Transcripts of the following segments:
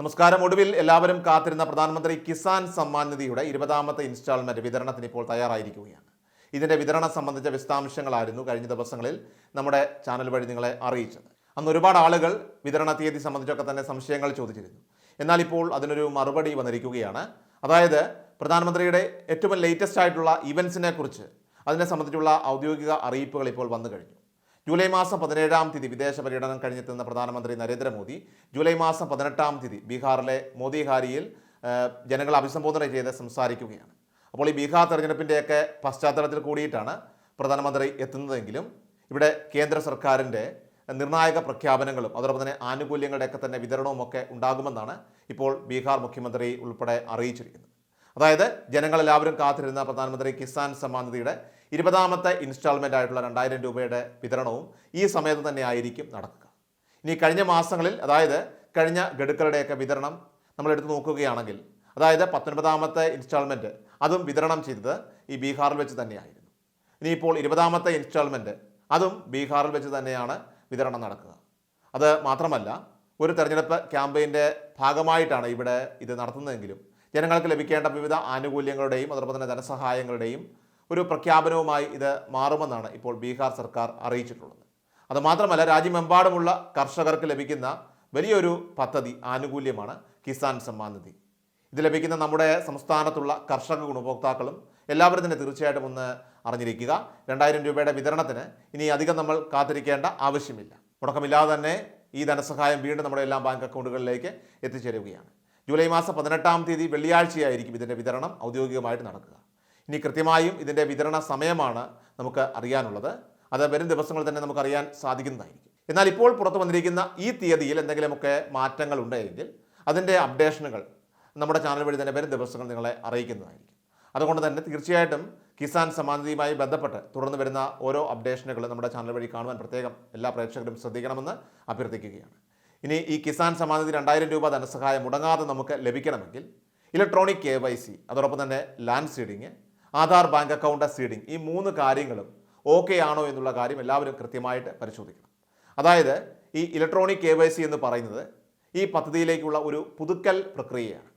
നമസ്കാരം. ഒടുവിൽ എല്ലാവരും കാത്തിരുന്ന പ്രധാനമന്ത്രി കിസാൻ സമ്മാൻ നിധിയുടെ ഇരുപതാമത്തെ ഇൻസ്റ്റാൾമെന്റ് വിതരണത്തിന് ഇപ്പോൾ തയ്യാറായിരിക്കുകയാണ്. ഇതിന്റെ വിതരണം സംബന്ധിച്ച വിശദാംശങ്ങളായിരുന്നു കഴിഞ്ഞ ദിവസങ്ങളിൽ നമ്മുടെ ചാനൽ വഴി നിങ്ങളെ അറിയിച്ചത്. അന്ന് ഒരുപാട് ആളുകൾ വിതരണ തീയതി സംബന്ധിച്ചൊക്കെ തന്നെ സംശയങ്ങൾ ചോദിച്ചിരുന്നു. എന്നാൽ ഇപ്പോൾ അതിനൊരു മറുപടി വന്നിരിക്കുകയാണ്. അതായത് പ്രധാനമന്ത്രിയുടെ ഏറ്റവും ലേറ്റസ്റ്റ് ആയിട്ടുള്ള ഇവൻസിനെ കുറിച്ച് അതിനെ സംബന്ധിച്ചുള്ള ഔദ്യോഗിക അറിയിപ്പുകൾ ഇപ്പോൾ വന്നു കഴിഞ്ഞു. ജൂലൈ മാസം പതിനേഴാം തീയതി വിദേശ പര്യടനം കഴിഞ്ഞെത്തുന്ന പ്രധാനമന്ത്രി നരേന്ദ്രമോദി ജൂലൈ മാസം പതിനെട്ടാം തീയതി ബീഹാറിലെ മോദിഹാരിയിൽ ജനങ്ങളെ അഭിസംബോധന ചെയ്ത് സംസാരിക്കുകയാണ്. അപ്പോൾ ഈ ബീഹാർ തെരഞ്ഞെടുപ്പിന്റെയൊക്കെ പശ്ചാത്തലത്തിൽ കൂടിയിട്ടാണ് പ്രധാനമന്ത്രി എത്തുന്നതെങ്കിലും ഇവിടെ കേന്ദ്ര സർക്കാരിന്റെ നിർണായക പ്രഖ്യാപനങ്ങളും അതോടൊപ്പം തന്നെ ആനുകൂല്യങ്ങളുടെയൊക്കെ തന്നെ വിതരണവും ഒക്കെ ഉണ്ടാകുമെന്നാണ് ഇപ്പോൾ ബീഹാർ മുഖ്യമന്ത്രി ഉൾപ്പെടെ അറിയിച്ചിരിക്കുന്നത്. അതായത് ജനങ്ങളെല്ലാവരും കാത്തിരുന്ന പ്രധാനമന്ത്രി കിസാൻ സമ്മാൻ നിധിയുടെ ഇരുപതാമത്തെ ഇൻസ്റ്റാൾമെന്റ് ആയിട്ടുള്ള രണ്ടായിരം രൂപയുടെ വിതരണവും ഈ സമയത്ത് തന്നെ ആയിരിക്കും നടക്കുക. ഇനി കഴിഞ്ഞ മാസങ്ങളിൽ അതായത് കഴിഞ്ഞ ഗഡുക്കളുടെയൊക്കെ വിതരണം നമ്മൾ എടുത്തു നോക്കുകയാണെങ്കിൽ അതായത് പത്തൊൻപതാമത്തെ ഇൻസ്റ്റാൾമെന്റ് അതും വിതരണം ചെയ്തത് ഈ ബീഹാറിൽ വെച്ച് തന്നെയായിരുന്നു. ഇനിയിപ്പോൾ ഇരുപതാമത്തെ ഇൻസ്റ്റാൾമെന്റ് അതും ബീഹാറിൽ വെച്ച് തന്നെയാണ് വിതരണം നടക്കുക. അത് മാത്രമല്ല ഒരു തെരഞ്ഞെടുപ്പ് ക്യാമ്പയിന്റെ ഭാഗമായിട്ടാണ് ഇവിടെ ഇത് നടത്തുന്നതെങ്കിലും ജനങ്ങൾക്ക് ലഭിക്കേണ്ട വിവിധ ആനുകൂല്യങ്ങളുടെയും അതോടൊപ്പം തന്നെ ധനസഹായങ്ങളുടെയും ഒരു പ്രഖ്യാപനവുമായി ഇത് മാറുമെന്നാണ് ഇപ്പോൾ ബീഹാർ സർക്കാർ അറിയിച്ചിട്ടുള്ളത്. അതുമാത്രമല്ല രാജ്യമെമ്പാടുമുള്ള കർഷകർക്ക് ലഭിക്കുന്ന വലിയൊരു പദ്ധതി ആനുകൂല്യമാണ് കിസാൻ സമ്മാൻ നിധി. ഇത് ലഭിക്കുന്ന നമ്മുടെ സംസ്ഥാനത്തുള്ള കർഷക ഗുണഭോക്താക്കളും എല്ലാവരും തന്നെ തീർച്ചയായിട്ടും ഒന്ന് അറിഞ്ഞിരിക്കുക. രണ്ടായിരം രൂപയുടെ വിതരണത്തിന് ഇനി അധികം നമ്മൾ കാത്തിരിക്കേണ്ട ആവശ്യമില്ല. മുടക്കമില്ലാതെ തന്നെ ഈ ധനസഹായം വീണ്ടും നമ്മുടെ എല്ലാ ബാങ്ക് അക്കൗണ്ടുകളിലേക്ക് എത്തിച്ചേരുകയാണ്. ജൂലൈ മാസം പതിനെട്ടാം തീയതി വെള്ളിയാഴ്ചയായിരിക്കും ഇതിന്റെ വിതരണം ഔദ്യോഗികമായിട്ട് നടക്കുക. ഇനി കൃത്യമായും ഇതിന്റെ വിതരണ സമയമാണ് നമുക്ക് അറിയാനുള്ളത്. അത് വരും ദിവസങ്ങളിൽ തന്നെ നമുക്ക് അറിയാൻ സാധിക്കുന്നതായിരിക്കും. എന്നാൽ ഇപ്പോൾ പുറത്തു വന്നിരിക്കുന്ന ഈ തീയതിയിൽ എന്തെങ്കിലുമൊക്കെ മാറ്റങ്ങൾ ഉണ്ടെങ്കിൽ അതിന്റെ അപ്ഡേഷനുകൾ നമ്മുടെ ചാനൽ വഴി തന്നെ വരും ദിവസങ്ങൾ നിങ്ങളെ അറിയിക്കുന്നതായിരിക്കും. അതുകൊണ്ട് തന്നെ തീർച്ചയായിട്ടും കിസാൻ സമാനതയുമായി ബന്ധപ്പെട്ട് തുടർന്ന് വരുന്ന ഓരോ അപ്ഡേഷനുകൾ നമ്മുടെ ചാനൽ വഴി കാണുവാൻ പ്രത്യേകം എല്ലാ പ്രേക്ഷകരും ശ്രദ്ധിക്കണമെന്ന് അഭ്യർത്ഥിക്കുകയാണ്. ഇനി ഈ കിസാൻ സമാധി രണ്ടായിരം രൂപ ധനസഹായം മുടങ്ങാതെ നമുക്ക് ലഭിക്കണമെങ്കിൽ ഇലക്ട്രോണിക് കെ വൈ സി അതോടൊപ്പം തന്നെ land seeding Aadhaar bank account seeding ഈ മൂന്ന് കാര്യങ്ങളും ഓക്കെ ആണോ എന്നുള്ള കാര്യം എല്ലാവരും കൃത്യമായിട്ട് പരിശോധിക്കണം. അതായത് ഈ ഇലക്ട്രോണിക് കെ വൈ സി എന്ന് പറയുന്നത് ഈ പദ്ധതിയിലേക്കുള്ള ഒരു പുതുക്കൽ പ്രക്രിയയാണ്.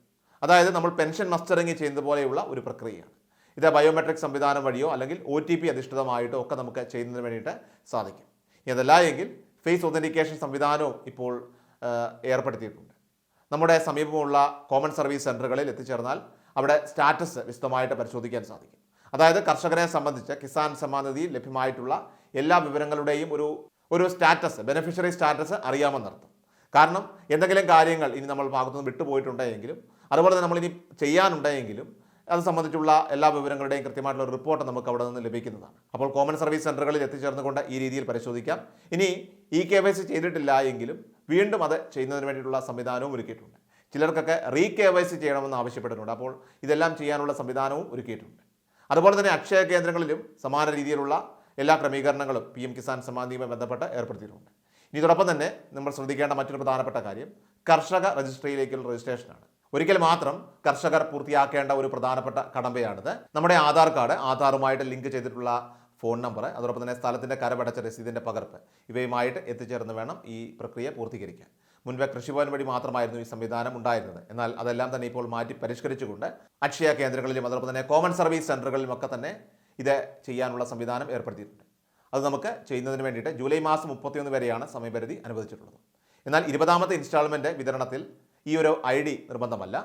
അതായത് നമ്മൾ പെൻഷൻ മസ്റ്ററിങ് ചെയ്യുന്നത് പോലെയുള്ള ഒരു പ്രക്രിയയാണ്. ഇത് ബയോമെട്രിക് സംവിധാനം വഴിയോ അല്ലെങ്കിൽ ഒ ടി പി അധിഷ്ഠിതമായിട്ടോ ഒക്കെ നമുക്ക് ചെയ്യുന്നതിന് വേണ്ടിയിട്ട് സാധിക്കും. ഇതല്ല എങ്കിൽ ഫേസ് ഒതന്റിക്കേഷൻ സംവിധാനവും ഇപ്പോൾ ഏർപ്പെടുത്തിയിട്ടുണ്ട്. നമ്മുടെ സമീപമുള്ള കോമൺ സർവീസ് സെന്ററുകളിൽ എത്തിച്ചേർന്നാൽ അവിടെ സ്റ്റാറ്റസ് വിശദമായിട്ട് പരിശോധിക്കാൻ സാധിക്കും. അതായത് കർഷകരെ സംബന്ധിച്ച് കിസാൻ സമ്മാൻ നിധിയിൽ ലഭ്യമായിട്ടുള്ള എല്ലാ വിവരങ്ങളുടെയും ഒരു ഒരു സ്റ്റാറ്റസ് ബെനിഫിഷ്യറി സ്റ്റാറ്റസ് അറിയാമെന്നർത്ഥം കാരണം എന്തെങ്കിലും കാര്യങ്ങൾ ഇനി നമ്മൾ ഭാഗത്തുനിന്ന് വിട്ടുപോയിട്ടുണ്ടെങ്കിലും അതുപോലെ തന്നെ നമ്മളിനി ചെയ്യാനുണ്ടെങ്കിലും അത് സംബന്ധിച്ചുള്ള എല്ലാ വിവരങ്ങളുടെയും കൃത്യമായിട്ടുള്ള റിപ്പോർട്ട് നമുക്ക് അവിടെ നിന്ന് ലഭിക്കുന്നതാണ്. അപ്പോൾ കോമൺ സർവീസ് സെന്ററുകളിൽ എത്തിച്ചേർന്നുകൊണ്ട് ഈ രീതിയിൽ പരിശോധിക്കാം. ഇനി ഇ കെ വൈ സി ചെയ്തിട്ടില്ല എങ്കിലും വീണ്ടും അത് ചെയ്യുന്നതിന് വേണ്ടിയിട്ടുള്ള സംവിധാനവും ഒരുക്കിയിട്ടുണ്ട്. ചിലർക്കൊക്കെ റീ കെ വൈ സി ചെയ്യണമെന്ന് ആവശ്യപ്പെട്ടിട്ടുണ്ട്. അപ്പോൾ ഇതെല്ലാം ചെയ്യാനുള്ള സംവിധാനവും ഒരുക്കിയിട്ടുണ്ട്. അതുപോലെ തന്നെ അക്ഷയ കേന്ദ്രങ്ങളിലും സമാന രീതിയിലുള്ള എല്ലാ ക്രമീകരണങ്ങളും പി എം കിസാൻ സമാധിയുമായി ബന്ധപ്പെട്ട് ഏർപ്പെടുത്തിയിട്ടുണ്ട്. ഇനി ഇതോടൊപ്പം തന്നെ നമ്മൾ ശ്രദ്ധിക്കേണ്ട മറ്റൊരു പ്രധാനപ്പെട്ട കാര്യം കർഷക രജിസ്ട്രിയിലേക്കുള്ള രജിസ്ട്രേഷനാണ് ഒരിക്കൽ മാത്രം കർഷകർ പൂർത്തിയാക്കേണ്ട ഒരു പ്രധാനപ്പെട്ട കടമ്പയാണിത്. നമ്മുടെ ആധാർ കാർഡ് ആധാറുമായിട്ട് ലിങ്ക് ചെയ്തിട്ടുള്ള ഫോൺ നമ്പർ അതോടൊപ്പം തന്നെ സ്ഥലത്തിന്റെ കരപടച്ച രസീതിന്റെ പകർപ്പ് ഇവയുമായിട്ട് എത്തിച്ചേർന്ന് വേണം ഈ പ്രക്രിയ പൂർത്തീകരിക്കാൻ. മുൻപ് കൃഷിഭവൻ വഴി മാത്രമായിരുന്നു ഈ സംവിധാനം ഉണ്ടായിരുന്നത്. എന്നാൽ അതെല്ലാം തന്നെ ഇപ്പോൾ മാറ്റി പരിഷ്കരിച്ചുകൊണ്ട് അക്ഷയ കേന്ദ്രങ്ങളിലും അതോടൊപ്പം തന്നെ കോമൺ സർവീസ് സെന്ററുകളിലുമൊക്കെ തന്നെ ഇത് ചെയ്യാനുള്ള സംവിധാനം ഏർപ്പെടുത്തിയിട്ടുണ്ട്. അത് നമുക്ക് ചെയ്യുന്നതിന് വേണ്ടിയിട്ട് ജൂലൈ മാസം മുപ്പത്തിയൊന്ന് വരെയാണ് സമയപരിധി അനുവദിച്ചിട്ടുള്ളത്. എന്നാൽ ഇരുപതാമത്തെ ഇൻസ്റ്റാൾമെന്റ് വിതരണത്തിൽ ഈ ഒരു ഐ ഡി നിർബന്ധമല്ല.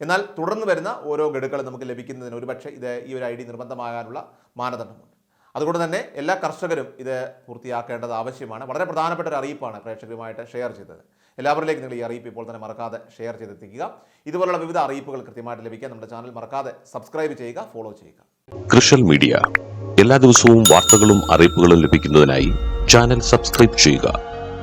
എന്നാൽ തുടർന്ന് വരുന്ന ഓരോ ഗഡുക്കളും നമുക്ക് ലഭിക്കുന്നതിന് ഒരുപക്ഷെ ഇത് ഈ ഒരു ഐ ഡി നിർബന്ധമാകാനുള്ള മാനദണ്ഡമുണ്ട്. അതുകൊണ്ട് തന്നെ എല്ലാ കർഷകരും ഇത് പൂർത്തിയാക്കേണ്ടത് ആവശ്യമാണ്. വളരെ പ്രധാനപ്പെട്ട ഒരു അറിയിപ്പാണ് പ്രേക്ഷകരുമായിട്ട് ഷെയർ ചെയ്തത്. എല്ലാവരിലേക്കും നിങ്ങൾ ഈ അറിയിപ്പ് ഇപ്പോൾ തന്നെ മറക്കാതെ ഷെയർ ചെയ്തെത്തിക്കുക. ഇതുപോലുള്ള വിവിധ അറിയിപ്പുകൾ കൃത്യമായിട്ട് ലഭിക്കാൻ നമ്മുടെ ചാനൽ മറക്കാതെ സബ്സ്ക്രൈബ് ചെയ്യുക ഫോളോ ചെയ്യുക. കൃഷൽ മീഡിയ. എല്ലാ ദിവസവും വാർത്തകളും അറിയിപ്പുകളും ലഭിക്കുന്നതിനായി ചാനൽ സബ്സ്ക്രൈബ് ചെയ്യുക.